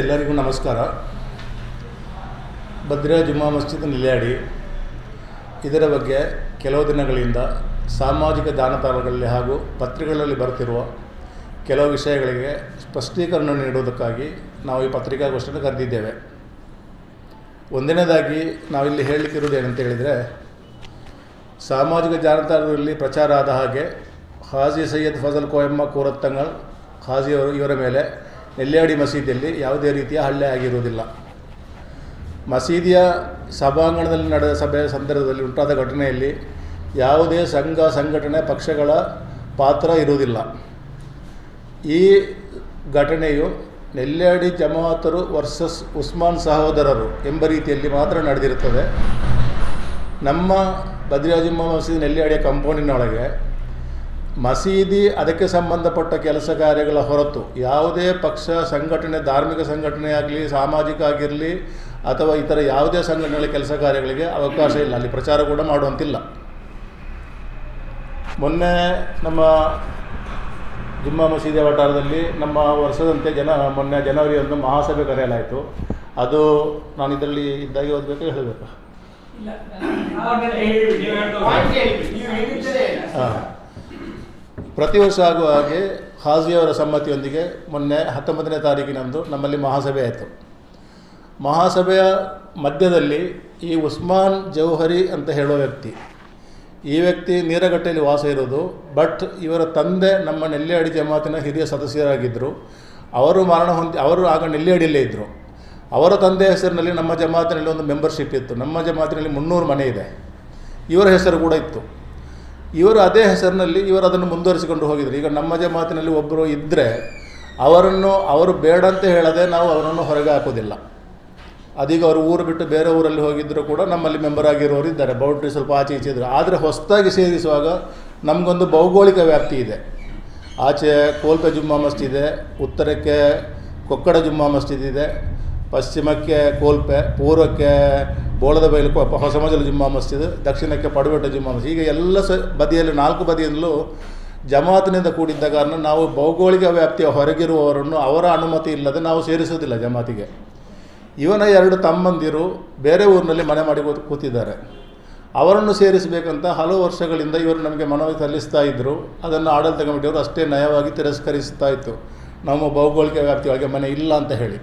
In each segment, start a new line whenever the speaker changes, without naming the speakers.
ಎಲ್ಲರಿಗೂ ನಮಸ್ಕಾರ. ಭದ್ರಾ ಜುಮ್ಮಾ ಮಸ್ಜಿದ್ ನಿಲ್ಯಾಡಿ, ಇದರ ಬಗ್ಗೆ ಕೆಲವು ದಿನಗಳಿಂದ ಸಾಮಾಜಿಕ ಜಾಲತಾಣಗಳಲ್ಲಿ ಹಾಗೂ ಪತ್ರಿಕೆಗಳಲ್ಲಿ ಬರುತ್ತಿರುವ ಕೆಲವು ವಿಷಯಗಳಿಗೆ ಸ್ಪಷ್ಟೀಕರಣ ನೀಡುವುದಕ್ಕಾಗಿ ನಾವು ಈ ಪತ್ರಿಕಾಗೋಷ್ಠಿಯನ್ನು ಕರೆದಿದ್ದೇವೆ. ಒಂದನೇದಾಗಿ ನಾವಿಲ್ಲಿ ಹೇಳಲಿಕ್ಕಿರುವುದು ಏನಂತ ಹೇಳಿದರೆ, ಸಾಮಾಜಿಕ ಜಾಲತಾಣದಲ್ಲಿ ಪ್ರಚಾರ ಆದ ಹಾಗೆ, ಹಾಜಿ ಸೈಯದ್ ಫಜಲ್ ಕೋಯಮ್ಮ ಕೂರತ್ತಂಗಳ್ ಹಾಜಿ ಇವರ ಮೇಲೆ ನೆಲ್ಯಾಡಿ ಮಸೀದಿಯಲ್ಲಿ ಯಾವುದೇ ರೀತಿಯ ಹಲ್ಲೆ ಆಗಿರುವುದಿಲ್ಲ. ಮಸೀದಿಯ ಸಭಾಂಗಣದಲ್ಲಿ ನಡೆದ ಸಭೆಯ ಸಂದರ್ಭದಲ್ಲಿ ಉಂಟಾದ ಘಟನೆಯಲ್ಲಿ ಯಾವುದೇ ಸಂಘ, ಸಂಘಟನೆ, ಪಕ್ಷಗಳ ಪಾತ್ರ ಇರುವುದಿಲ್ಲ. ಈ ಘಟನೆಯು ನೆಲ್ಯಾಡಿ ಜಮಾತರು ವರ್ಸಸ್ ಉಸ್ಮಾನ್ ಸಹೋದರರು ಎಂಬ ರೀತಿಯಲ್ಲಿ ಮಾತ್ರ ನಡೆದಿರುತ್ತದೆ. ನಮ್ಮ ಬದ್ರಿಯಾಜುಮ್ಮ ಮಸೀದಿ ನೆಲ್ಯಾಡಿಯ ಕಾಂಪೌಂಡಿನೊಳಗೆ ಮಸೀದಿ ಅದಕ್ಕೆ ಸಂಬಂಧಪಟ್ಟ ಕೆಲಸ ಕಾರ್ಯಗಳ ಹೊರತು ಯಾವುದೇ ಪಕ್ಷ ಸಂಘಟನೆ ಧಾರ್ಮಿಕ ಸಂಘಟನೆ ಆಗಲಿ ಸಾಮಾಜಿಕ ಆಗಿರಲಿ ಅಥವಾ ಇತರ ಯಾವುದೇ ಸಂಘಟನೆಗಳ ಕೆಲಸ ಕಾರ್ಯಗಳಿಗೆ ಅವಕಾಶ ಇಲ್ಲ. ಅಲ್ಲಿ ಪ್ರಚಾರ ಕೂಡ ಮಾಡುವಂತಿಲ್ಲ. ಮೊನ್ನೆ ನಮ್ಮ ಜುಮ್ಮಾ ಮಸೀದಿ ವಠಾರದಲ್ಲಿ ನಮ್ಮ ವರ್ಷದಂತೆ ಜನ ಮೊನ್ನೆ ಜನವರಿ ಒಂದು ಮಹಾಸಭೆ ಕರೆಯಲಾಯಿತು. ಅದು ನಾನು ಇದರಲ್ಲಿ ಇದ್ದಾಗಿ ಓದಬೇಕು ಹೇಳಬೇಕು? ಹಾಂ. ಪ್ರತಿ ವರ್ಷ ಆಗುವ ಹಾಗೆ ಹಾಜಿಯವರ ಸಮ್ಮತಿಯೊಂದಿಗೆ ಮೊನ್ನೆ ಹತ್ತೊಂಬತ್ತನೇ ತಾರೀಕಿನಂದು ನಮ್ಮಲ್ಲಿ ಮಹಾಸಭೆ ಆಯಿತು. ಮಹಾಸಭೆಯ ಮಧ್ಯದಲ್ಲಿ ಈ ಉಸ್ಮಾನ್ ಜೌಹರಿ ಅಂತ ಹೇಳೋ ವ್ಯಕ್ತಿ, ಈ ವ್ಯಕ್ತಿ ನೀರಗಟ್ಟೆಯಲ್ಲಿ ವಾಸ ಇರೋದು, ಬಟ್ ಇವರ ತಂದೆ ನಮ್ಮ ನೆಲ್ಯಾಡಿ ಜಮಾತಿನ ಹಿರಿಯ ಸದಸ್ಯರಾಗಿದ್ದರು. ಅವರು ಮರಣ ಹೊಂದಿ, ಅವರು ಆಗ ನೆಲ್ಲಿಯಡಿಯಲ್ಲೇ ಇದ್ದರು ಅವರ ತಂದೆ ಹೆಸರಿನಲ್ಲಿ ನಮ್ಮ ಜಮಾತಿನಲ್ಲಿ ಒಂದು ಮೆಂಬರ್ಶಿಪ್ ಇತ್ತು. ನಮ್ಮ ಜಮಾತಿನಲ್ಲಿ ಮುನ್ನೂರು ಮನೆ ಇದೆ. ಇವರ ಹೆಸರು ಕೂಡ ಇತ್ತು. ಇವರು ಅದೇ ಹೆಸರಿನಲ್ಲಿ ಇವರು ಅದನ್ನು ಮುಂದುವರಿಸಿಕೊಂಡು ಹೋಗಿದ್ರು. ಈಗ ನಮ್ಮ ಜಮಾತಿನಲ್ಲಿ ಒಬ್ಬರು ಇದ್ದರೆ ಅವರನ್ನು ಅವರು ಬೇಡ ಅಂತ ಹೇಳದೆ ನಾವು ಅವರನ್ನು ಹೊರಗೆ ಹಾಕೋದಿಲ್ಲ ಅದೀಗ ಅವರು ಊರು ಬಿಟ್ಟು ಬೇರೆ ಊರಲ್ಲಿ ಹೋಗಿದ್ದರೂ ಕೂಡ ನಮ್ಮಲ್ಲಿ ಮೆಂಬರ್ ಆಗಿರೋರು ಇದ್ದಾರೆ. ಬೌಂಡ್ರಿ ಸ್ವಲ್ಪ ಆಚೆ ಈಚೆ ಇದ್ದರು ಆದರೆ ಹೊಸದಾಗಿ ಸೇರಿಸುವಾಗ ನಮಗೊಂದು ಭೌಗೋಳಿಕ ವ್ಯಾಪ್ತಿ ಇದೆ. ಆಚೆ ಕೋಲ್ಪೆ ಜುಮ್ಮಾ ಇದೆ, ಉತ್ತರಕ್ಕೆ ಕೊಕ್ಕಡ ಜುಮ್ಮಾ ಮಸ್ಜಿದ್ ಇದೆ ಪಶ್ಚಿಮಕ್ಕೆ ಕೋಲ್ಪೆ, ಪೂರ್ವಕ್ಕೆ ಬೋಳದ ಬೈಲು ಹೊಸಮಜಲು ಜುಮ್ಮಾ ಮಸ್ಜಿದ್, ದಕ್ಷಿಣಕ್ಕೆ ಪಡುಬೆಟ್ಟ ಜುಮ್ಮಾ ಮಸ್ಜಿದ್. ಹೀಗೆ ಎಲ್ಲ ಸ ಬದಿಯಲ್ಲಿ ನಾಲ್ಕು ಬದಿಯಿಂದಲೂ ಜಮಾತಿನಿಂದ ಕೂಡಿದ್ದ ಕಾರಣ ನಾವು ಭೌಗೋಳಿಕ ವ್ಯಾಪ್ತಿಯ ಹೊರಗಿರುವವರನ್ನು ಅವರ ಅನುಮತಿ ಇಲ್ಲದೆ ನಾವು ಸೇರಿಸೋದಿಲ್ಲ ಜಮಾತಿಗೆ. ಇವನ ಎರಡು ತಮ್ಮಂದಿರು ಬೇರೆ ಊರಿನಲ್ಲಿ ಮನೆ ಮಾಡಿ ಕೂತ್- ಕೂತಿದ್ದಾರೆ. ಅವರನ್ನು ಸೇರಿಸಬೇಕಂತ ಹಲವು ವರ್ಷಗಳಿಂದ ಇವರು ನಮಗೆ ಮನವಿ ಸಲ್ಲಿಸ್ತಾ ಇದ್ದರು ಅದನ್ನು ಆಡಳಿತ ಕಮಿಟಿಯವರು ಅಷ್ಟೇ ನಯವಾಗಿ ತಿರಸ್ಕರಿಸ್ತಾ ಇತ್ತು. ನಮ್ಮ ಭೌಗೋಳಿಕ ವ್ಯಾಪ್ತಿಯೊಳಗೆ ಮನೆ ಇಲ್ಲ ಅಂತ ಹೇಳಿ.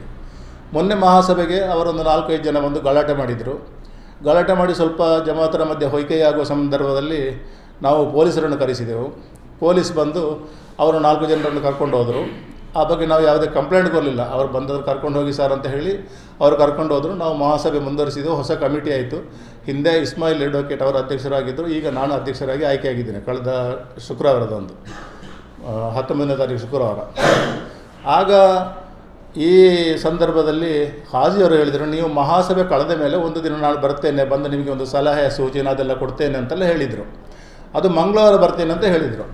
ಮೊನ್ನೆ ಮಹಾಸಭೆಗೆ ಅವರೊಂದು ನಾಲ್ಕೈದು ಜನ ಬಂದು ಗಲಾಟೆ ಮಾಡಿದರು. ಗಲಾಟೆ ಮಾಡಿ ಸ್ವಲ್ಪ ಜಮಾತರ ಮಧ್ಯೆ ಹೊಯ್ಕೆಯಾಗುವ ಸಂದರ್ಭದಲ್ಲಿ ನಾವು ಪೊಲೀಸರನ್ನು ಕರೆಸಿದೆವು. ಪೊಲೀಸ್ ಬಂದು ಅವರು ನಾಲ್ಕು ಜನರನ್ನು ಕರ್ಕೊಂಡು ಹೋದರು. ಆ ಬಗ್ಗೆ ನಾವು ಯಾವುದೇ ಕಂಪ್ಲೇಂಟ್ ಕೊಡಲಿಲ್ಲ. ಅವ್ರು ಬಂದವರು ಕರ್ಕೊಂಡು ಹೋಗಿ ಸರ್ ಅಂತ ಹೇಳಿ ಅವರು ಕರ್ಕೊಂಡು ಹೋದರು. ನಾವು ಮಹಾಸಭೆ ಮುಂದುವರಿಸಿದೆವು. ಹೊಸ ಕಮಿಟಿ ಆಯಿತು. ಹಿಂದೆ ಇಸ್ಮಾಯಿಲ್ ಅಡ್ವೊಕೇಟ್ ಅವರು ಅಧ್ಯಕ್ಷರಾಗಿದ್ದರು ಈಗ ನಾನು ಅಧ್ಯಕ್ಷರಾಗಿ ಆಯ್ಕೆಯಾಗಿದ್ದೇನೆ. ಕಳೆದ ಶುಕ್ರವಾರದಂದು. ಹತ್ತೊಂಬತ್ತನೇ ತಾರೀಕು ಶುಕ್ರವಾರ. ಆಗ ಈ ಸಂದರ್ಭದಲ್ಲಿ ಹಾಜಿಯವರು ಹೇಳಿದರು, ನೀವು ಮಹಾಸಭೆ ಕಳೆದ ಮೇಲೆ ಒಂದು ದಿನ ನಾನು ಬರ್ತೇನೆ, ಬಂದು ನಿಮಗೆ ಒಂದು ಸಲಹೆ, ಸೂಚನೆ ಅದೆಲ್ಲ ಕೊಡ್ತೇನೆ ಅಂತೆಲ್ಲ ಹೇಳಿದರು. ಅದು ಮಂಗಳವಾರ ಬರ್ತೇನೆ ಅಂತ ಹೇಳಿದರು.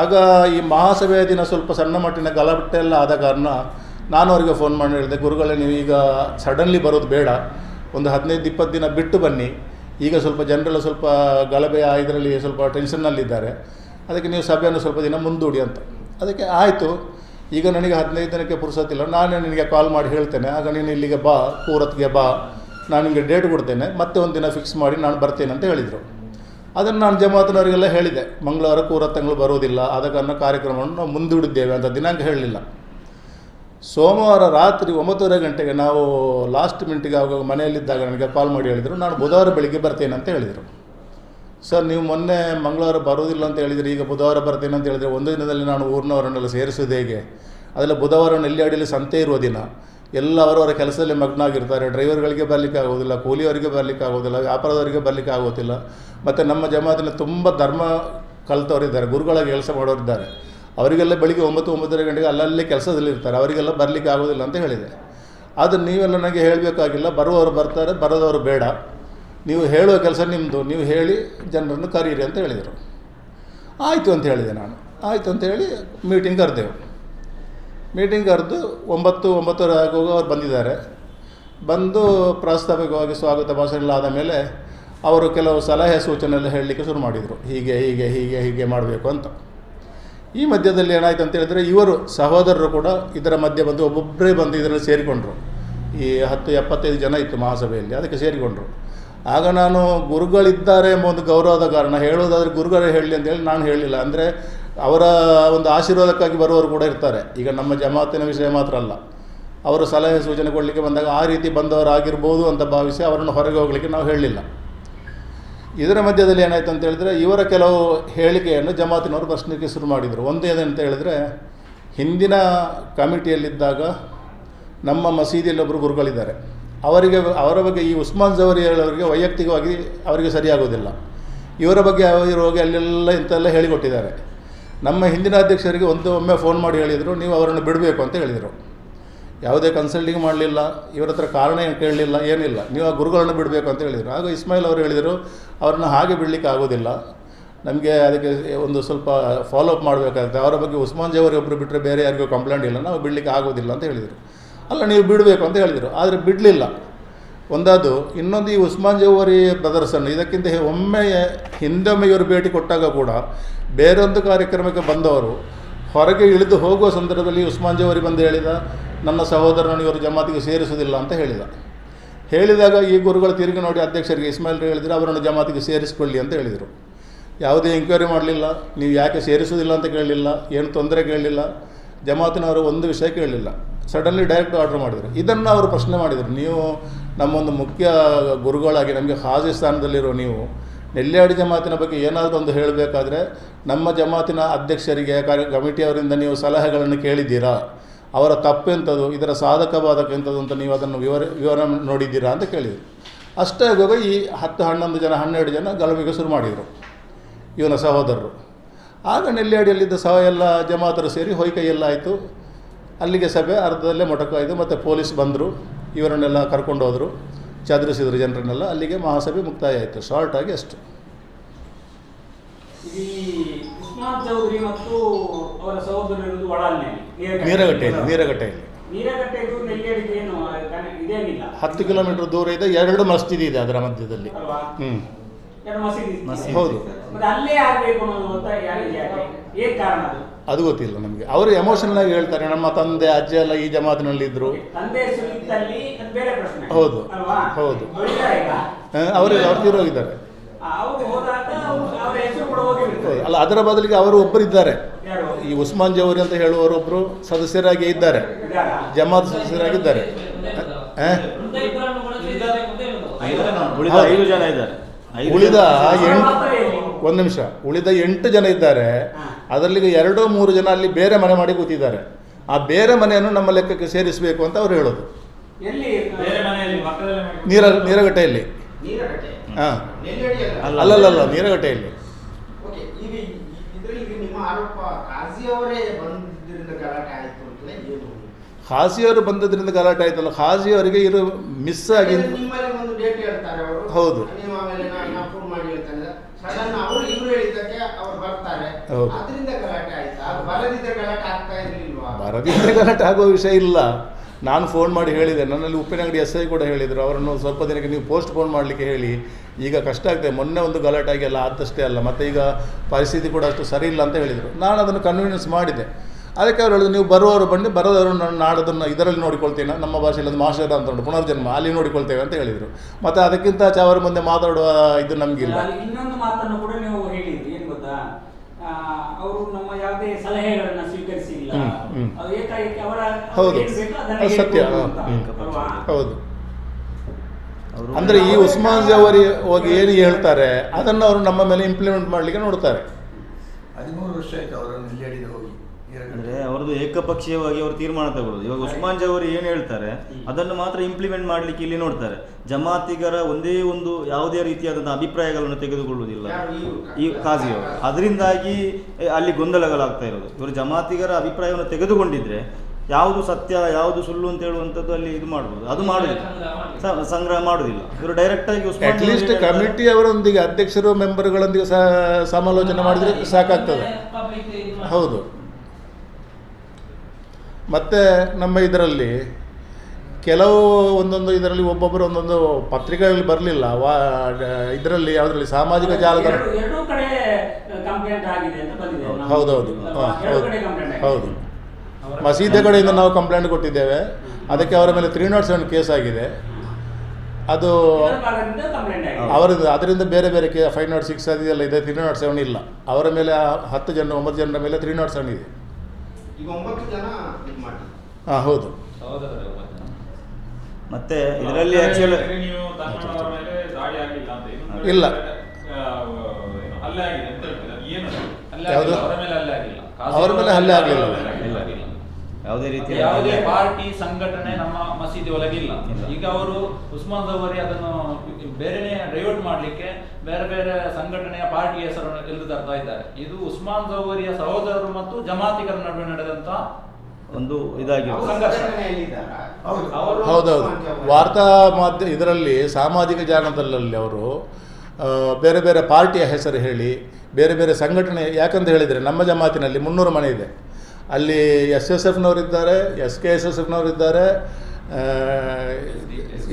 ಆಗ ಈ ಮಹಾಸಭೆಯ ದಿನ ಸ್ವಲ್ಪ ಸಣ್ಣ ಮಟ್ಟಿನ ಗಲಾಟೆ ಎಲ್ಲ ಆದ ಕಾರಣ ನಾನು ಅವರಿಗೆ ಫೋನ್ ಮಾಡಿ ಹೇಳಿದೆ, ಗುರುಗಳೇ, ನೀವು ಈಗ ಸಡನ್ಲಿ ಬರೋದು ಬೇಡ. ಒಂದು ಹದಿನೈದು, ಇಪ್ಪತ್ತು ದಿನ ಬಿಟ್ಟು ಬನ್ನಿ. ಈಗ ಸ್ವಲ್ಪ ಜನರೆಲ್ಲ ಸ್ವಲ್ಪ ಗಲಭೆಯ ಇದರಲ್ಲಿ ಸ್ವಲ್ಪ ಟೆನ್ಷನ್ನಲ್ಲಿದ್ದಾರೆ ಅದಕ್ಕೆ ನೀವು ಸಭೆಯನ್ನು ಸ್ವಲ್ಪ ದಿನ ಮುಂದೂಡಿ ಅಂತ. ಅದಕ್ಕೆ ಆಯಿತು. ಈಗ ನನಗೆ ಹದಿನೈದು ದಿನಕ್ಕೆ ಪುರುಸತ್ತಿಲ್ಲ ನಾನೇ ನಿನಗೆ ಕಾಲ್ ಮಾಡಿ ಹೇಳ್ತೇನೆ. ಆಗ ನೀನು ಇಲ್ಲಿಗೆ ಬಾ ಕೂರತ್ಗೆ ಬಾ. ನಾನು ನಿಮಗೆ ಡೇಟ್ ಕೊಡ್ತೇನೆ. ಮತ್ತೆ ಒಂದು ದಿನ ಫಿಕ್ಸ್ ಮಾಡಿ ನಾನು ಬರ್ತೇನೆ ಅಂತ ಹೇಳಿದರು. ಅದನ್ನು ನಾನು ಜಮಾತಿನವರಿಗೆಲ್ಲ ಹೇಳಿದೆ. ಮಂಗಳವಾರ ಕೂರತ್ತಂಗಳು ಬರೋದಿಲ್ಲ. ಆದ ಕಾರಣ ಕಾರ್ಯಕ್ರಮವನ್ನು ನಾವು ಮುಂದೂಡಿದ್ದೇವೆ ಅಂತ ದಿನಾಂಕ ಹೇಳಲಿಲ್ಲ. ಸೋಮವಾರ ರಾತ್ರಿ ಒಂಬತ್ತುವರೆ ಗಂಟೆಗೆ ನಾವು ಲಾಸ್ಟ್ ಮಿನಿಟಿಗೆ ಆಗುವಾಗ ಮನೆಯಲ್ಲಿದ್ದಾಗ ನನಗೆ ಕಾಲ್ ಮಾಡಿ ಹೇಳಿದರು. ನಾನು ಬುಧವಾರ ಬೆಳಿಗ್ಗೆ ಬರ್ತೇನೆ ಅಂತ ಹೇಳಿದರು. ಸರ್, ನೀವು ಮೊನ್ನೆ ಮಂಗಳವಾರ ಬರೋದಿಲ್ಲ ಅಂತ ಹೇಳಿದರೆ, ಈಗ ಬುಧವಾರ ಬರ್ತೇನೆ ಅಂತ ಹೇಳಿದರೆ. ಒಂದು ದಿನದಲ್ಲಿ ನಾನು ಊರಿನವರನ್ನೆಲ್ಲ ಸೇರಿಸೋದು ಹೇಗೆ? ಅದೆಲ್ಲ ಬುಧವಾರ ನೆಲ್ಲಿಯಾಡಿಯಲ್ಲಿ ಸಂತೆ ಇರುವ ದಿನ. ಎಲ್ಲ ಅವರವರ ಕೆಲಸದಲ್ಲಿ ಮಗ್ನ ಆಗಿರ್ತಾರೆ ಡ್ರೈವರ್ಗಳಿಗೆ ಬರಲಿಕ್ಕೆ ಆಗೋದಿಲ್ಲ ಕೂಲಿಯವರಿಗೆ ಬರಲಿಕ್ಕೆ ಆಗೋದಿಲ್ಲ ವ್ಯಾಪಾರದವರಿಗೆ ಬರಲಿಕ್ಕೆ ಆಗೋದಿಲ್ಲ ಮತ್ತು ನಮ್ಮ ಜಮಾತಿನ ತುಂಬ ಧರ್ಮ ಕಲಿತವರಿದ್ದಾರೆ ಗುರುಗಳಾಗಿ ಕೆಲಸ ಮಾಡೋರಿದ್ದಾರೆ ಅವರಿಗೆಲ್ಲ ಬೆಳಿಗ್ಗೆ ಒಂಬತ್ತು, ಒಂಬತ್ತುವರೆ ಗಂಟೆಗೆ ಅಲ್ಲಲ್ಲೇ ಕೆಲಸದಲ್ಲಿರ್ತಾರೆ ಅವರಿಗೆಲ್ಲ ಬರಲಿಕ್ಕೆ ಆಗೋದಿಲ್ಲ ಅಂತ ಹೇಳಿದೆ. ಆದರೆ ನೀವೆಲ್ಲ ನನಗೆ ಹೇಳಬೇಕಾಗಿಲ್ಲ, ಬರುವವರು ಬರ್ತಾರೆ, ಬರೋದವರು ಬೇಡ. ನೀವು ಹೇಳೋ ಕೆಲಸ ನಿಮ್ಮದು ನೀವು ಹೇಳಿ ಜನರನ್ನು ಕರೀರಿ ಅಂತ ಹೇಳಿದರು. ಆಯಿತು ಅಂತ ಹೇಳಿದೆ ನಾನು. ಆಯಿತು ಅಂತ ಹೇಳಿ ಮೀಟಿಂಗ್ ಕರೆದೆವು. ಮೀಟಿಂಗ್ ಕರೆದು ಒಂಬತ್ತು, ಒಂಬತ್ತುವರೆ ಆಗುವಾಗ ಅವ್ರು ಬಂದಿದ್ದಾರೆ. ಬಂದು ಪ್ರಾಸ್ತಾವಿಕವಾಗಿ ಸ್ವಾಗತ ಭಾಷಣ ಮೇಲೆ ಅವರು ಕೆಲವು ಸಲಹೆ ಸೂಚನೆ ಎಲ್ಲ ಹೇಳಲಿಕ್ಕೆ ಶುರು ಮಾಡಿದರು. ಹೀಗೆ ಹೀಗೆ ಹೀಗೆ ಹೀಗೆ ಮಾಡಬೇಕು ಅಂತ. ಈ ಮಧ್ಯದಲ್ಲಿ ಏನಾಯ್ತು ಅಂತ ಹೇಳಿದರೆ ಇವರು ಸಹೋದರರು ಕೂಡ ಇದರ ಮಧ್ಯೆ ಬಂದು ಒಬ್ಬೊಬ್ಬರೇ ಬಂದು ಇದರಲ್ಲಿ ಸೇರಿಕೊಂಡರು. ಈ ಹತ್ತು, ಎಪ್ಪತ್ತೈದು ಜನ ಇತ್ತು ಮಹಾಸಭೆಯಲ್ಲಿ, ಅದಕ್ಕೆ ಸೇರಿಕೊಂಡ್ರು. ಆಗ ನಾನು ಗುರುಗಳಿದ್ದಾರೆ ಎಂಬ ಒಂದು ಗೌರವದ ಕಾರಣ ಹೇಳೋದಾದರೆ ಗುರುಗಳೇ ಹೇಳಲಿ ಅಂತೇಳಿ ನಾನು ಹೇಳಲಿಲ್ಲ ಅಂದರೆ ಅವರ ಒಂದು ಆಶೀರ್ವಾದಕ್ಕಾಗಿ ಬರುವವರು ಕೂಡ ಇರ್ತಾರೆ. ಈಗ ನಮ್ಮ ಜಮಾತಿನ ವಿಷಯ ಮಾತ್ರ ಅಲ್ಲ. ಅವರು ಸಲಹೆ ಸೂಚನೆ ಕೊಡಲಿಕ್ಕೆ ಬಂದಾಗ ಆ ರೀತಿ ಬಂದವರಾಗಿರ್ಬೋದು ಅಂತ ಭಾವಿಸಿ ಅವರನ್ನು ಹೊರಗೆ ಹೋಗಲಿಕ್ಕೆ ನಾವು ಹೇಳಲಿಲ್ಲ. ಇದರ ಮಧ್ಯದಲ್ಲಿ ಏನಾಯಿತು ಅಂತ ಹೇಳಿದರೆ ಇವರ ಕೆಲವು ಹೇಳಿಕೆಯನ್ನು ಜಮಾತಿನವರು ಪ್ರಶ್ನೆಗೆ ಶುರು ಮಾಡಿದರು. ಒಂದು ಏನಂತ ಹೇಳಿದ್ರೆ, ಹಿಂದಿನ ಕಮಿಟಿಯಲ್ಲಿದ್ದಾಗ ನಮ್ಮ ಮಸೀದಿಯಲ್ಲಿ ಒಬ್ಬರು ಗುರುಗಳಿದ್ದಾರೆ. ಅವರಿಗೆ, ಅವರ ಬಗ್ಗೆ ಈ ಉಸ್ಮಾನ್ ಜವರಿ ಹೇಳೋರಿಗೆ ವೈಯಕ್ತಿಕವಾಗಿ ಅವರಿಗೆ ಸರಿಯಾಗೋದಿಲ್ಲ ಇವರ ಬಗ್ಗೆ ಅವರು ಹೋಗಿ ಅಲ್ಲೆಲ್ಲ ಇಂಥೆಲ್ಲ ಹೇಳಿಕೊಟ್ಟಿದ್ದಾರೆ. ನಮ್ಮ ಹಿಂದಿನ ಅಧ್ಯಕ್ಷರಿಗೆ ಒಂದು ಒಮ್ಮೆ ಫೋನ್ ಮಾಡಿ ಹೇಳಿದರು, ನೀವು ಅವರನ್ನು ಬಿಡಬೇಕು ಅಂತ ಹೇಳಿದರು. ಯಾವುದೇ ಕನ್ಸಲ್ಟಿಂಗ್ ಮಾಡಲಿಲ್ಲ, ಇವರ ಹತ್ರ ಕಾರಣ ಏನು ಕೇಳಲಿಲ್ಲ, ಏನಿಲ್ಲ. ನೀವು ಆ ಗುರುಗಳನ್ನು ಬಿಡಬೇಕು ಅಂತ ಹೇಳಿದರು. ಆಗ ಇಸ್ಮಾಯಿಲ್ ಅವರು ಹೇಳಿದರು, ಅವ್ರನ್ನ ಹಾಗೆ ಬಿಡಲಿಕ್ಕೆ ಆಗೋದಿಲ್ಲ ನಮಗೆ ಅದಕ್ಕೆ ಒಂದು ಸ್ವಲ್ಪ ಫಾಲೋ ಅಪ್ ಮಾಡಬೇಕಾಗುತ್ತೆ. ಅವರ ಬಗ್ಗೆ ಉಸ್ಮಾನ್ ಜವರಿ ಒಬ್ಬರು ಬಿಟ್ಟರೆ ಬೇರೆ ಯಾರಿಗೂ ಕಂಪ್ಲೇಂಟ್ ಇಲ್ಲ. ನಾವು ಬಿಡಲಿಕ್ಕೆ ಆಗೋದಿಲ್ಲ ಅಂತ ಹೇಳಿದರು. ಅಲ್ಲ, ನೀವು ಬಿಡಬೇಕು ಅಂತ ಹೇಳಿದರು. ಆದರೆ ಬಿಡಲಿಲ್ಲ. ಒಂದಾದು ಇನ್ನೊಂದು ಈ ಉಸ್ಮಾನ್ ಜವರಿ ಪ್ರದರ್ಶನ, ಇದಕ್ಕಿಂತ ಒಮ್ಮೆ ಹಿಂದೊಮ್ಮೆ ಇವರು ಭೇಟಿ ಕೊಟ್ಟಾಗ ಕೂಡ ಬೇರೊಂದು ಕಾರ್ಯಕ್ರಮಕ್ಕೆ ಬಂದವರು ಹೊರಗೆ ಇಳಿದು ಹೋಗುವ ಸಂದರ್ಭದಲ್ಲಿ ಉಸ್ಮಾನ್ ಜವರಿ ಬಂದು ಹೇಳಿದ, ನನ್ನ ಸಹೋದರನನ್ನು ಇವರು ಜಮಾತಿಗೆ ಸೇರಿಸುವುದಿಲ್ಲ ಅಂತ ಹೇಳಿದ. ಹೇಳಿದಾಗ ಈ ಗುರುಗಳು ತಿರುಗಿ ನೋಡಿ ಅಧ್ಯಕ್ಷರಿಗೆ ಇಸ್ಮಾಯಿಲ್ ಹೇಳಿದರು, ಅವರನ್ನು ಜಮಾತಿಗೆ ಸೇರಿಸಿಕೊಳ್ಳಿ ಅಂತ ಹೇಳಿದರು. ಯಾವುದೇ ಎಂಕ್ವೈರಿ ಮಾಡಲಿಲ್ಲ, ನೀವು ಯಾಕೆ ಸೇರಿಸುವುದಿಲ್ಲ ಅಂತ ಕೇಳಲಿಲ್ಲ, ಏನು ತೊಂದರೆ ಕೇಳಲಿಲ್ಲ, ಜಮಾತಿನವರು ಒಂದು ವಿಷಯ ಕೇಳಲಿಲ್ಲ. ಸಡನ್ಲಿ ಡೈರೆಕ್ಟ್ ಆರ್ಡರ್ ಮಾಡಿದರು. ಇದನ್ನು ಅವರು ಪ್ರಶ್ನೆ ಮಾಡಿದರು. ನೀವು ನಮ್ಮೊಂದು ಮುಖ್ಯ ಗುರುಗಳಾಗಿ ನಮಗೆ ಹಾಜಿ ಸ್ಥಾನದಲ್ಲಿರೋ ನೀವು ನೆಲ್ಯಾಡಿ ಜಮಾತಿನ ಬಗ್ಗೆ ಏನಾದರೂ ಒಂದು ಹೇಳಬೇಕಾದ್ರೆ, ನಮ್ಮ ಜಮಾತಿನ ಅಧ್ಯಕ್ಷರಿಗೆ, ಕಾರ್ಯ ಕಮಿಟಿಯವರಿಂದ ನೀವು ಸಲಹೆಗಳನ್ನು ಕೇಳಿದ್ದೀರಾ? ಅವರ ತಪ್ಪೆಂಥದ್ದು ಇದರ ಸಾಧಕ ಬಾಧಕ ಎಂಥದ್ದು ಅಂತ ನೀವು ಅದನ್ನು ವಿವರ ವಿವರ ನೋಡಿದ್ದೀರಾ ಅಂತ ಕೇಳಿದರು. ಅಷ್ಟೇ ಆಗುವಾಗ ಈ ಹತ್ತು ಹನ್ನೊಂದು ಜನ, ಹನ್ನೆರಡು ಜನ ಗಲಭೆಗೆ ಶುರು ಮಾಡಿದರು, ಇವನ ಸಹೋದರರು. ಆಗ ನೆಲ್ಲಿಯಾಡಿಯಲ್ಲಿದ್ದ ಸಹ ಎಲ್ಲ ಜಮಾತರು ಸೇರಿ ಹೊಯ್ಕೈಯೆಲ್ಲ ಆಯಿತು. ಅಲ್ಲಿಗೆ ಸಭೆ ಅರ್ಧದಲ್ಲೇ ಮೊಟಕಾಯಿತು ಮತ್ತು ಪೊಲೀಸ್ ಬಂದರು ಇವರನ್ನೆಲ್ಲ ಕರ್ಕೊಂಡು ಹೋದರು ಚದುರಿಸಿದ್ರು ಜನರನ್ನೆಲ್ಲ. ಅಲ್ಲಿಗೆ ಮಹಾಸಭೆ ಮುಕ್ತಾಯ ಆಯಿತು ಶಾರ್ಟ್ ಆಗಿ ಅಷ್ಟು. ನೀರಗಟ್ಟೆಯಲ್ಲಿ ನೀರಗಟ್ಟೆಯಲ್ಲಿ. ಹತ್ತು ಕಿಲೋಮೀಟರ್ ದೂರ ಇದೆ ಎರಡು ಮಸ್ಜಿದ್ ಇದೆ ಅದರ ಮಧ್ಯದಲ್ಲಿ. ಹ್ಞೂ. ಹೌದು.
ಮತ್ತೆ ಅಲ್ಲೇ ಆಗ್ಬೇಕು ಅನ್ನೋದು ಗೊತ್ತಾ? ಯಾರಿಗೆ ಯಾಕೆ? ಏನ್ ಕಾರಣ ಅದು?
ಅದು ಗೊತ್ತಿಲ್ಲ ನಮಗೆ. ಅವರು ಎಮೋಷನಲ್ ಆಗಿ ಹೇಳ್ತಾರೆ ನಮ್ಮ ತಂದೆ ಅಜ್ಜ ಎಲ್ಲ ಈ
ಜಮಾತಿನಲ್ಲಿ ಇದ್ರು
ಹೌದು.
ಅಲ್ವಾ?
ಹೌದು. ಅವರು ಅವ್ರು ತೀರೋಗಿದ್ದಾರೆ ಅಲ್ಲ ಅದರ ಬದಲಿಗೆ ಅವರು ಒಬ್ಬರಿದ್ದಾರೆ.
ಇದ್ದಾರೆ
ಈ ಉಸ್ಮಾನ್ ಜವರಿ ಅಂತ ಹೇಳುವವರೊಬ್ಬರು ಸದಸ್ಯರಾಗಿ ಇದ್ದಾರೆ.
ಇದ್ದಾರಾ?
ಜಮಾತ್ ಸದಸ್ಯರಾಗಿದ್ದಾರೆ?
ಉಳಿದ ಐದು ಜನ ಇದ್ದಾರೆ.
ಉಳಿದ ಎಂಟು? ಒಂದು ನಿಮಿಷ. ಉಳಿದ ಎಂಟು ಜನ ಇದ್ದಾರೆ. ಅದರಲ್ಲಿ ಎರಡೋ ಮೂರು ಜನ ಅಲ್ಲಿ ಬೇರೆ ಮನೆ ಮಾಡಿ ಕೂತಿದ್ದಾರೆ. ಆ ಬೇರೆ ಮನೆಯನ್ನು ನಮ್ಮ ಲೆಕ್ಕಕ್ಕೆ ಸೇರಿಸಬೇಕು ಅಂತ ಅವರು ಹೇಳೋದು.
ಎಲ್ಲಿ?
ಬೇರೆ ಮನೆಯಲ್ಲಿ ಪಕ್ಕದಲ್ಲಿ ಮಾಡಿ-
ನೀರ ನೀರಗಟ್ಟೆಯಲ್ಲಿ. ಹಾ. ಅಲ್ಲಲ್ಲ. ನೀರಗಟ್ಟೆಯಲ್ಲಿ.
ಓಕೆ ಈಗ ಇದರಲ್ಲಿ ನಿಮ್ಮ ಆರೋಪ ಕಾಜಿ ಬಂದಿದ್ದರಿಂದ ಗಲಾಟೆ ಆಯ್ತು ಅಂತಲೇ ಏನು?
ಹಾಸಿಯವರು ಬಂದದ್ರಿಂದ ಗಲಾಟೆ ಆಯ್ತಲ್ಲ ಖಾಸಿಯವರಿಗೆ ಇರು ಮಿಸ್ ಆಗಿ
ನಿಮ್ಮಲ್ಲಿ ಒಂದು ಡೇಟ್ ಹೇಳ್ತಾರೆ ಅವರು.
ಹೌದು.
ನೀವು ಆಮೇಲೆ ನಾನು ಫೋನ್ ಮಾಡಿ ಹೇಳ್ತಾರೆ ಸಡನ್ ಅವರು ಇವರು ಹೇಳಿದ್ದಕ್ಕೆ ಅವ್ರು ಬರ್ತಾರೆ
ಹೌದು.
ಅದರಿಂದ ಗಲಾಟೆ ಆಯ್ತಾ ಅದು ಬರದಿದ್ದರೆ ಗಲಾಟೆ
ಆಗುವ ವಿಷಯ ಇಲ್ಲ. ನಾನು ಫೋನ್ ಮಾಡಿ ಹೇಳಿದೆ. ನನ್ನಲ್ಲಿ ಉಪ್ಪಿನಂಗಡಿ ಎಸ್ ಐ ಕೂಡ ಹೇಳಿದರು. ಅವರನ್ನು ಸ್ವಲ್ಪ ದಿನಕ್ಕೆ ನೀವು ಪೋಸ್ಟ್ ಫೋನ್ ಮಾಡಲಿಕ್ಕೆ ಹೇಳಿ. ಈಗ ಕಷ್ಟ ಆಗ್ತದೆ ಮೊನ್ನೆ ಒಂದು ಗಲಾಟಾಗಿ ಆಗಿ ಎಲ್ಲ ಆದಷ್ಟೇ ಅಲ್ಲ. ಮತ್ತು ಈಗ ಪರಿಸ್ಥಿತಿ ಕೂಡ ಅಷ್ಟು ಸರಿ ಇಲ್ಲ ಅಂತ ಹೇಳಿದರು. ನಾನು ಅದನ್ನು ಕನ್ವಿನ್ಸ್ ಮಾಡಿದೆ. ಅದಕ್ಕೆ ಅವ್ರು ಹೇಳಿದ್ರು ನೀವು ಬರುವವರು ಬನ್ನಿ. ಬರೋದವರು ನಾನು ನಾಡದನ್ನು ಇದರಲ್ಲಿ ನೋಡಿಕೊಳ್ತೀನಿ. ನಮ್ಮ ಭಾಷೆಯಲ್ಲಿ ಒಂದು ಮಾಷರ ಅಂತ ಉಂಟು. ಪುನರ್ಜನ್ಮ. ಅಲ್ಲಿ ನೋಡಿಕೊಳ್ತೇವೆ ಅಂತ ಹೇಳಿದರು. ಮತ್ತು ಅದಕ್ಕಿಂತ ಚಾವರ ಅವರ ಮುಂದೆ ಮಾತಾಡುವ ಇದು ನಮಗಿಲ್ಲ.
ಇನ್ನೊಂದು ಮಾತನ್ನು ಕೂಡ ನೀವು ಹೇಳಿದ್ರಿ ಏನ್ ಗೊತ್ತಾ ಅವರು ಯಾವುದೇ ಸಲಹೆಗಳನ್ನ ಸ್ವೀಕರಿಸಿಲ್ಲ. ಏಕಾಏಕಿ ಅವರ
ಹೌದು. ಸತ್ಯ. ಹೌದು
ಅವರು
ಅಂದರೆ ಈ ಉಸ್ಮಾನ್ ಜವರಿ ಹೋಗಿ ಏನು ಹೇಳ್ತಾರೆ ಅದನ್ನು ಅವರು ನಮ್ಮ ಮೇಲೆ ಇಂಪ್ಲಿಮೆಂಟ್ ಮಾಡಲಿಕ್ಕೆ ನೋಡ್ತಾರೆ
ಹದಿಮೂರು ವರ್ಷ ಆಯ್ತು ಅವರನ್ನು ಹೋಗಿ
ಅವರದ್ದು ಏಕಪಕ್ಷೀಯವಾಗಿ ಅವರು ತೀರ್ಮಾನ ತಗೊಳ್ಳೋದು. ಇವಾಗ ಉಸ್ಮಾನ್ ಜವರು ಏನು ಹೇಳ್ತಾರೆ ಅದನ್ನು ಮಾತ್ರ ಇಂಪ್ಲಿಮೆಂಟ್ ಮಾಡ್ಲಿಕ್ಕೆ ಇಲ್ಲಿ ನೋಡ್ತಾರೆ. ಜಮಾತಿಗರ ಒಂದೇ ಒಂದು ಯಾವುದೇ ರೀತಿಯಾದಂಥ ಅಭಿಪ್ರಾಯಗಳನ್ನು ತೆಗೆದುಕೊಳ್ಳುವುದಿಲ್ಲ? ಈ ಕಾಜಿಯವರು. ಅದರಿಂದಾಗಿ ಅಲ್ಲಿ ಗೊಂದಲಗಳಾಗ್ತಾ ಇರೋದು. ಇವರು ಜಮಾತಿಗರ ಅಭಿಪ್ರಾಯವನ್ನು ತೆಗೆದುಕೊಂಡಿದ್ರೆ ಯಾವುದು ಸತ್ಯ ಯಾವುದು ಸುಳ್ಳು ಅಂತ ಹೇಳುವಂಥದ್ದು ಅಲ್ಲಿ ಇದು ಮಾಡ್ಬೋದು. ಅದು ಮಾಡುದಿಲ್ಲ. ಸಂಗ್ರಹ ಮಾಡುದಿಲ್ಲ. ಇವರು ಡೈರೆಕ್ಟ್ ಆಗಿ ಉಸ್ಮಾನ್
ಅಟ್ಲೀಸ್ಟ್? ಕಮಿಟಿ ಅವರೊಂದಿಗೆ ಅಧ್ಯಕ್ಷರು ಮೆಂಬರ್ಗಳೊಂದಿಗೆ ಸಹ ಸಮಾಲೋಚನೆ ಮಾಡಿದ್ರೆ ಸಾಕಾಗ್ತದೆ. ಹೌದು. ಮತ್ತು ನಮ್ಮ ಇದರಲ್ಲಿ ಕೆಲವು ಒಂದೊಂದು ಇದರಲ್ಲಿ ಒಬ್ಬೊಬ್ಬರು ಒಂದೊಂದು ಪತ್ರಿಕೆಗಳಲ್ಲಿ ಬರಲಿಲ್ಲ. ವಾ ಇದರಲ್ಲಿ ಯಾವುದರಲ್ಲಿ ಸಾಮಾಜಿಕ
ಜಾಲದ
ಹೌದೌದು. ಹಾಂ ಹೌದು. ಹೌದು. ಮಸೀದಿ ಕಡೆಯಿಂದ ನಾವು ಕಂಪ್ಲೇಂಟ್ ಕೊಟ್ಟಿದ್ದೇವೆ. ಅದಕ್ಕೆ ಅವರ ಮೇಲೆ ತ್ರೀ ನಾಟ್ ಸೆವೆನ್ ಕೇಸ್ ಆಗಿದೆ. ಅದು. ಅವರದ್ದು ಅದರಿಂದ ಬೇರೆ ಬೇರೆ ಕೇ ಫೈವ್ ನಾಟ್ ಸಿಕ್ಸ್ ಅದೆಲ್ಲ ಇದೆ. ತ್ರೀ ನಾಟ್ ಸೆವೆನ್ ಇಲ್ಲ ಅವರ ಮೇಲೆ ಹತ್ತು ಜನ ಒಂಬತ್ತು ಜನರ ಮೇಲೆ ತ್ರೀ ನಾಟ್ ಸೆವೆನ್ ಇದೆ
ಈಗ ಒಂಬತ್ತು ಜನ ಇದು ಮಾಡಿ
ಹಾಂ ಹೌದು.
ಮತ್ತೆ ಇದರಲ್ಲಿ
ಇನ್ನೊಂದು
ಇಲ್ಲ. ಯಾವುದು?
ಅವರ ಮೇಲೆ ಹಲ್ಲೆ ಆಗಿಲ್ಲ.
ಅವರ ಮೇಲೆ ಹಲ್ಲೆ ಆಗ್ಲಿಲ್ಲ.
ಯಾವುದೇ ರೀತಿಯ
ಯಾವುದೇ ಪಾರ್ಟಿ ಸಂಘಟನೆ ನಮ್ಮ ಮಸೀದಿ ಒಳಗಿಲ್ಲ.
ಇಲ್ಲ.
ಈಗ ಅವರು ಉಸ್ಮಾನ್ ಜವರಿ ಅದನ್ನು ಬೇರೆನೇ ಡೈವರ್ಟ್ ಮಾಡಲಿಕ್ಕೆ ಬೇರೆ ಬೇರೆ ಸಂಘಟನೆಯ ಪಾರ್ಟಿ ಹೆಸರನ್ನು ಎಲ್ಲಿ ತರ್ತಾ ಇದ್ದಾರೆ. ಇದು ಉಸ್ಮಾನ್ ಜವರಿಯ ಸಹೋದರರು ಮತ್ತು ಜಮಾತಿಗರ ನಡುವೆ ನಡೆದಂತ
ಒಂದು
ಇದಾಗಿದೆ
ಹೌದೌದು ವಾರ್ತಾ ಮಾಧ್ಯ ಇದರಲ್ಲಿ ಸಾಮಾಜಿಕ ಜಾಲದಲ್ಲಿ ಅವರು ಬೇರೆ ಬೇರೆ ಪಾರ್ಟಿಯ ಹೆಸರು ಹೇಳಿ ಬೇರೆ ಬೇರೆ ಸಂಘಟನೆ ಯಾಕಂತ ಹೇಳಿದರೆ ನಮ್ಮ ಜಮಾತಿನಲ್ಲಿ ಮುನ್ನೂರು ಮನೆ ಇದೆ. ಅಲ್ಲಿ ಎಸ್ ಎಸ್ ಎಫ್ನವರಿದ್ದಾರೆ, ಎಸ್ ಕೆ ಎಸ್ ಎಸ್ ಎಫ್ನವರಿದ್ದಾರೆ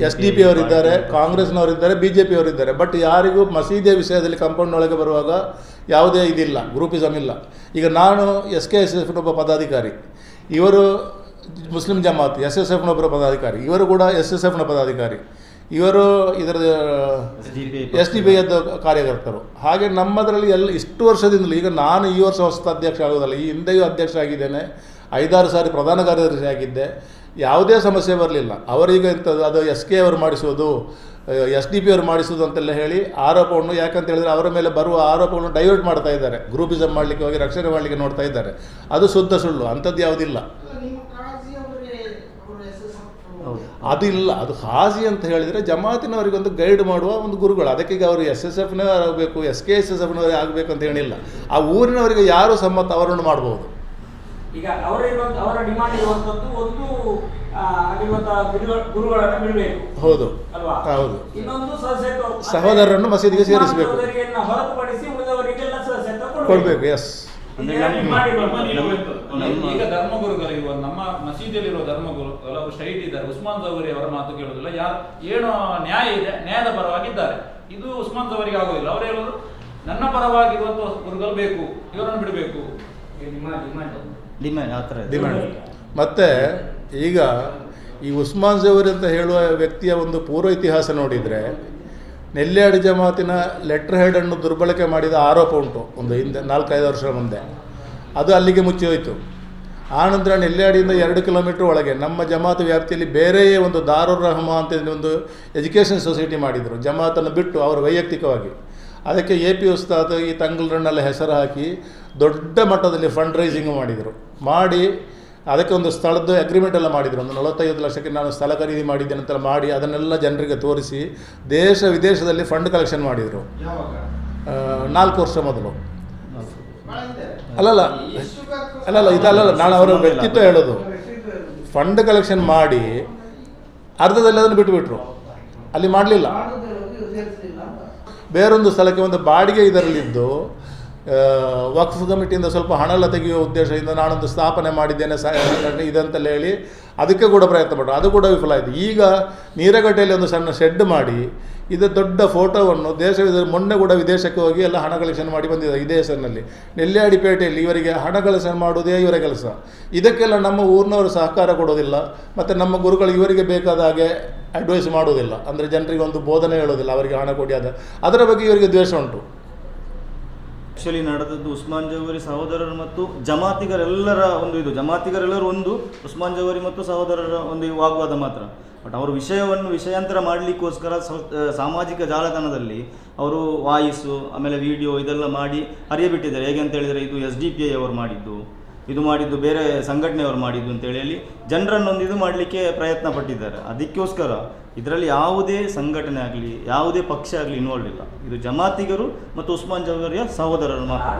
ಎಸ್ ಡಿ ಪಿ ಅವರಿದ್ದಾರೆ, ಕಾಂಗ್ರೆಸ್ನವರಿದ್ದಾರೆ, ಬಿ ಜೆ ಪಿಯವರಿದ್ದಾರೆ. ಬಟ್ ಯಾರಿಗೂ ಮಸೀದಿಯ ವಿಷಯದಲ್ಲಿ ಕಂಪೌಂಡ್ ಕಾಂಪೌಂಡ್ನೊಳಗೆ ಬರುವಾಗ ಯಾವುದೇ ಇದಿಲ್ಲ ಗ್ರೂಪಿಸಮ್ ಇಲ್ಲ. ಈಗ ನಾನು ಎಸ್ ಕೆ ಎಸ್ ಎಫ್ನೊಬ್ಬ ಪದಾಧಿಕಾರಿ. ಇವರು ಮುಸ್ಲಿಂ ಜಮಾತ್ ಎಸ್ ಎಸ್ ಎಫ್ನೊಬ್ಬರ ಪದಾಧಿಕಾರಿ ಇವರು ಕೂಡ ಎಸ್ ಎಸ್ ಎಫ್ನ ಪದಾಧಿಕಾರಿ. ಇವರು ಇದರ ಎಸ್ ಡಿ ಬಿ ಎದ್ದು ಕಾರ್ಯಕರ್ತರು. ಹಾಗೆ ನಮ್ಮದರಲ್ಲಿ ಎಲ್ಲ ಇಷ್ಟು ವರ್ಷದಿಂದಲೂ ಈಗ ನಾನು ಈ ವರ್ಷ ಹೊಸ ಅಧ್ಯಕ್ಷ ಆಗೋದಲ್ಲ ಈ ಹಿಂದೆಯೂ ಅಧ್ಯಕ್ಷ ಆಗಿದ್ದೇನೆ ಐದಾರು ಸಾರಿ ಪ್ರಧಾನ ಕಾರ್ಯದರ್ಶಿ ಆಗಿದ್ದೆ ಯಾವುದೇ ಸಮಸ್ಯೆ ಬರಲಿಲ್ಲ. ಅವರೀಗ ಇಂಥದ್ದು ಅದು ಎಸ್ ಕೆ ಅವರು ಮಾಡಿಸೋದು ಎಸ್ ಡಿ ಪಿ ಅವರು ಮಾಡಿಸೋದು ಅಂತೆಲ್ಲ ಹೇಳಿ ಆರೋಪವನ್ನು ಯಾಕಂತ ಹೇಳಿದರೆ ಅವರ ಮೇಲೆ ಬರುವ ಆರೋಪವನ್ನು ಡೈವರ್ಟ್ ಮಾಡ್ತಾ ಇದ್ದಾರೆ. ಗ್ರೂಪಿಸಮ್ ಮಾಡಲಿಕ್ಕೆ ಹೋಗಿ ರಕ್ಷಣೆ ಮಾಡಲಿಕ್ಕೆ ನೋಡ್ತಾ ಇದ್ದಾರೆ. ಅದು ಶುದ್ಧ ಸುಳ್ಳು ಅಂಥದ್ದು ಯಾವುದಿಲ್ಲ
ಅಲ್ಲ, ನಿಮ್ಮ ಕಾಳಜಿ ಅವರೇ ಅವರು ಎಸ್ ಎಸ್
ಹೌದು.
ಅದಿಲ್ಲ. ಅದು ಹಾಜಿ ಅಂತ ಹೇಳಿದರೆ ಜಮಾತಿನವರಿಗೊಂದು ಗೈಡ್ ಮಾಡುವ ಒಂದು ಗುರುಗಳು. ಅದಕ್ಕೆ ಈಗ ಅವರು ಎಸ್ ಎಸ್ ಎಫ್ನೇ ಆಗಬೇಕು ಎಸ್ ಕೆ ಎಸ್ ಎಸ್ ಎಫ್ನವರೇ ಆಗಬೇಕು ಅಂತ ಏನಿಲ್ಲ. ಆ ಊರಿನವರಿಗೆ ಯಾರು ಸಮ್ಮತ ಅವರನ್ನು ಮಾಡ್ಬೋದು.
ಈಗ ಅವರ ಅವರ ಡಿಮಾಂಡ್ ಇರುವಂತದ್ದು ಒಂದು
ಹೌದು. ಹೌದು. ಸಹೋದರರನ್ನು ಮಸೀದಿಗೆ ಸೇರಿಸಬೇಕು. ಕೊಡಬೇಕು. ಎಸ್
ಧರ್ಮಗುರುಗಳು
ನಮ್ಮ-
ಮಾಡಿ
ನಮ್ಮ ಮಸೀದಿಯಲ್ಲಿರುವ ಧರ್ಮಗುರು ಅವರು ಸ್ಟ್ರೈಟ್ ಇದ್ದಾರೆ. ಉಸ್ಮಾನ್ ಜವರಿ ಅವರ ಮಾತು ಕೇಳುದಿಲ್ಲ ಯಾರು ಏನು ನ್ಯಾಯ ಇದೆ ನ್ಯಾಯದ ಪರವಾಗಿದ್ದಾರೆ. ಇದು ಉಸ್ಮಾನ್ ಜವರಿಗೆ ಆಗೋದಿಲ್ಲ. ಅವರು ಹೇಳೋದು ನನ್ನ ಇವತ್ತು ಗುರುಗಳು ಬೇಕು ಇವರನ್ನು ಬಿಡಬೇಕು.
ಮತ್ತು ಈಗ ಈ ಉಸ್ಮಾನ್ ಜವರಿ ಅಂತ ಹೇಳುವ ವ್ಯಕ್ತಿಯ ಒಂದು ಪೂರ್ವ ಇತಿಹಾಸ ನೋಡಿದರೆ ನೆಲ್ಯಾಡಿ ಜಮಾತಿನ ಲೆಟರ್ ಹೆಡನ್ನು ದುರ್ಬಳಕೆ ಮಾಡಿದ ಆರೋಪ ಉಂಟು ಒಂದು ಹಿಂದೆ, ನಾಲ್ಕೈದು ವರ್ಷ ಮುಂದೆ. ಅದು ಅಲ್ಲಿಗೆ ಮುಚ್ಚಿ ಹೋಯಿತು. ಆನಂತರ ನೆಲ್ಯಾಡಿಯಿಂದ ಎರಡು ಕಿಲೋಮೀಟ್ರ್ ಒಳಗೆ ನಮ್ಮ ಜಮಾತ್ ವ್ಯಾಪ್ತಿಯಲ್ಲಿ ಬೇರೆಯೇ ಒಂದು ದಾರುರ್ ರಹಮಾ ಅಂತ ಒಂದು ಎಜುಕೇಷನ್ ಸೊಸೈಟಿ ಮಾಡಿದರು. ಜಮಾತನ್ನು ಬಿಟ್ಟು ಅವರು ವೈಯಕ್ತಿಕವಾಗಿ. ಅದಕ್ಕೆ ಎ ಪಿ ಉಸ್ತಾದ್ ಈ ತಂಗಲ್ರನ್ನೆಲ್ಲ ಹೆಸರು ಹಾಕಿ ದೊಡ್ಡ ಮಟ್ಟದಲ್ಲಿ ಫಂಡ್ ರೈಸಿಂಗ್ ಮಾಡಿದರು. ಮಾಡಿ ಅದಕ್ಕೆ ಒಂದು ಸ್ಥಳದ್ದು ಅಗ್ರಿಮೆಂಟ್ ಎಲ್ಲ ಮಾಡಿದರು. ಒಂದು ನಲವತ್ತೈದು ಲಕ್ಷಕ್ಕೆ ನಾನು ಸ್ಥಳ ಖರೀದಿ ಮಾಡಿದ್ದೇನೆ ಅಂತೆಲ್ಲ ಮಾಡಿ ಅದನ್ನೆಲ್ಲ ಜನರಿಗೆ ತೋರಿಸಿ ದೇಶ ವಿದೇಶದಲ್ಲಿ ಫಂಡ್ ಕಲೆಕ್ಷನ್ ಮಾಡಿದರು. ನಾಲ್ಕು ವರ್ಷ ಮೊದಲು. ಅಲ್ಲಲ್ಲ? ಅಲ್ಲಲ್ಲ ಇದಲ್ಲಲ್ಲ ನಾನು ಅವರ ವ್ಯಕ್ತಿತ್ವ ಹೇಳೋದು. ಫಂಡ್ ಕಲೆಕ್ಷನ್ ಮಾಡಿ ಅರ್ಧದಲ್ಲಿ ಅದನ್ನು ಬಿಟ್ಟುಬಿಟ್ರು ಅಲ್ಲಿ ಮಾಡಲಿಲ್ಲ. ಬೇರೊಂದು ಸ್ಥಳಕ್ಕೆ ಒಂದು ಬಾಡಿಗೆ ಇದರಲ್ಲಿದ್ದು ವಕ್ಫ್ ಕಮಿಟಿಯಿಂದ ಸ್ವಲ್ಪ ಹಣ ಎಲ್ಲ ತೆಗೆಯುವ ಉದ್ದೇಶದಿಂದ ನಾನೊಂದು ಸ್ಥಾಪನೆ ಮಾಡಿದ್ದೇನೆ ಸಂಘಟನೆ ಇದಂತೆಲ್ಲ ಹೇಳಿ ಅದಕ್ಕೆ ಕೂಡ ಪ್ರಯತ್ನ ಪಟ್ಟರು. ಅದು ಕೂಡ ವಿಫಲ ಆಯಿತು. ಈಗ ನೀರಗಟ್ಟೆಯಲ್ಲಿ ಒಂದು ಸಣ್ಣ ಶೆಡ್ ಮಾಡಿ, ಇದು ದೊಡ್ಡ ಫೋಟೋವನ್ನು ದೇಶ ಮೊನ್ನೆ ಕೂಡ ವಿದೇಶಕ್ಕೆ ಹೋಗಿ ಎಲ್ಲ ಹಣ ಕಲೆಕ್ಷನ್ ಮಾಡಿ ಬಂದಿದೆ ಇದೇ ಹೆಸರಿನಲ್ಲಿ. ನೆಲ್ಯಾಡಿಪೇಟೆಯಲ್ಲಿ ಇವರಿಗೆ ಹಣ ಕಲೆಕ್ಷನ್ ಮಾಡುವುದೇ ಇವರ ಕೆಲಸ. ಇದಕ್ಕೆಲ್ಲ ನಮ್ಮ ಊರಿನವರು ಸಹಕಾರ ಕೊಡೋದಿಲ್ಲ ಮತ್ತು ನಮ್ಮ ಗುರುಗಳು ಇವರಿಗೆ ಬೇಕಾದ ಹಾಗೆ ಅಡ್ವೈಸ್ ಮಾಡೋದಿಲ್ಲ ಅಂದರೆ ಜನರಿಗೆ ಒಂದು ಬೋಧನೆ ಹೇಳೋದಿಲ್ಲ ಅವರಿಗೆ ಹಣ ಕೊಡಿ ಆದ. ಅದರ ಬಗ್ಗೆ ಇವರಿಗೆ ದ್ವೇಷ ಉಂಟು.
ಆಕ್ಚುಲಿ ನಡೆದದ್ದು ಉಸ್ಮಾನ್ ಜವರಿ ಸಹೋದರರು ಮತ್ತು ಜಮಾತಿಗರೆಲ್ಲರ ಒಂದು ಇದು, ಜಮಾತಿಗರೆಲ್ಲರೂ ಒಂದು, ಉಸ್ಮಾನ್ ಜವರಿ ಮತ್ತು ಸಹೋದರರ ಒಂದು ವಾಗ್ವಾದ ಮಾತ್ರ. ಬಟ್ ಅವರು ವಿಷಯವನ್ನು ವಿಷಯಾಂತರ ಮಾಡಲಿಕ್ಕೋಸ್ಕರ ಸಾಮಾಜಿಕ ಜಾಲತಾಣದಲ್ಲಿ ಅವರು ವಾಯಿಸು, ಆಮೇಲೆ ವಿಡಿಯೋ ಇದೆಲ್ಲ ಮಾಡಿ ಹರಿಯಬಿಟ್ಟಿದ್ದಾರೆ. ಹೇಗೆ ಅಂತ ಹೇಳಿದರೆ ಇದು ಎಸ್ ಡಿ ಪಿ ಐ ಅವರು ಮಾಡಿದ್ದು. ಇದು ಮಾಡಿದ್ದು ಬೇರೆ ಸಂಘಟನೆಯವರು ಮಾಡಿದ್ದು ಅಂತೇಳಿ ಅಲ್ಲಿ ಜನರನ್ನೊಂದು ಇದು ಮಾಡಲಿಕ್ಕೆ ಪ್ರಯತ್ನ ಪಟ್ಟಿದ್ದಾರೆ. ಅದಕ್ಕೋಸ್ಕರ ಇದರಲ್ಲಿ ಯಾವುದೇ ಸಂಘಟನೆ ಆಗಲಿ, ಯಾವುದೇ ಪಕ್ಷ ಆಗಲಿ ಇನ್ವಾಲ್ವ್ ಇಲ್ಲ. ಇದು ಜಮಾತಿಗರು ಮತ್ತು ಉಸ್ಮಾನ್ ಜವರಿಯ ಸಹೋದರರು ಮಾತ್ರ.